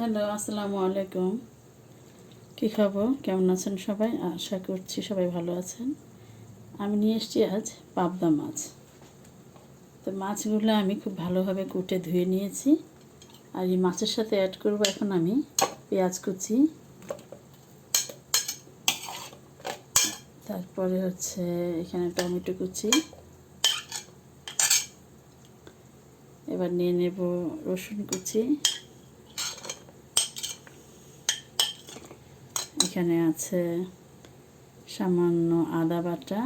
Hello, আসসালামু আলাইকুম। কী খবর? কেমন আছেন সবাই? আশা করছি সবাই ভালো আছেন। আমি নিয়ে এসেছি আজ পাবদা মাছ। তো মাছগুলো আমি খুব ভালোভাবে কুটে ধুয়ে নিয়েছি। আর এই মাছের সাথে অ্যাড করব এখন আমি পেঁয়াজ কুচি। তারপরে হচ্ছে এখানে টমেটো কুচি। এবার নিয়ে নেব রসুন কুচি। এখানে আছে সামান্য আদা বাটা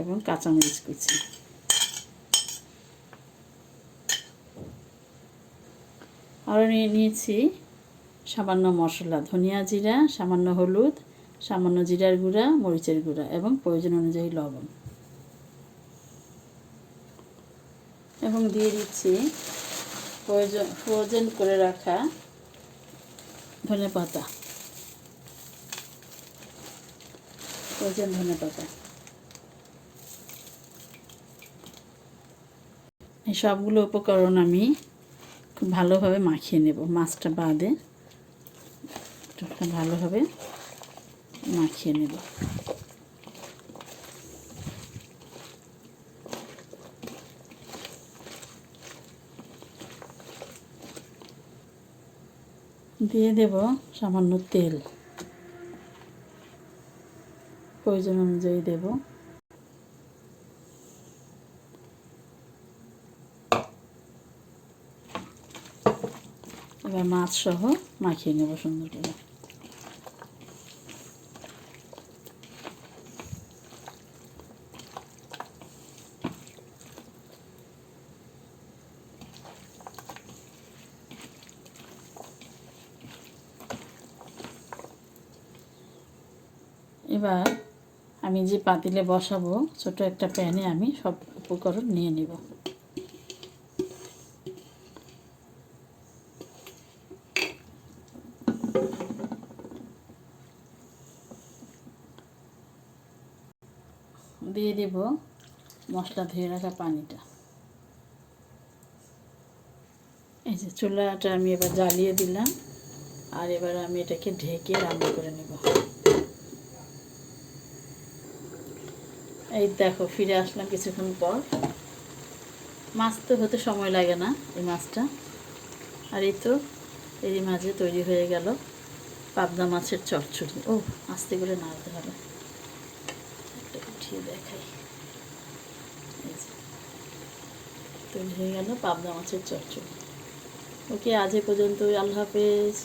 এবং কাঁচামরিচ কুচি। আরও নিয়ে নিয়েছি সামান্য মশলা, ধনিয়া জিরা, সামান্য হলুদ, সামান্য জিরার গুঁড়া, মরিচের গুঁড়া এবং প্রয়োজন অনুযায়ী লবণ। এবং দিয়ে দিচ্ছি প্রয়োজন ফ্রোজেন করে রাখা ধনে পাতা। ফ্রোজেন ধনে পাতা। এই সবগুলো উপকরণ আমি খুব ভালোভাবে মাখিয়ে নেব। মাছটা বাদে ভালোভাবে মাখিয়ে নেব। দিয়ে দেব সামান্য তেল। প্রয়োজন অনুযায়ী দেব। এবার মাছ সহ মাখিয়ে নেব সুন্দর করে। এবার আমি যে পাতিলে বসাবো, ছোট একটা প্যানে আমি সব উপকরণ নিয়ে নেব। দিয়ে দেব মশলা ধুয়ে রাখা পানিটা। এই যে চুলাটা আমি এবার জ্বালিয়ে দিলাম, আর এবার আমি এটাকে ঢেকে রান্না করে নেব। এই দেখো, ফিরে আসলাম কিছুক্ষণ পর। মাছ তো হতে সময় লাগে না এই মাছটা। আর এই তো এরই মাঝে তৈরি হয়ে গেল পাবদা মাছের চচ্চড়ি। ও আস্তে করে নাড়তে হবে। উঠিয়ে দেখাই। তৈরি হয়ে গেল পাবদা মাছের চচ্চড়ি। ওকে, আজ এ পর্যন্ত আল্লাহ হাফেজ।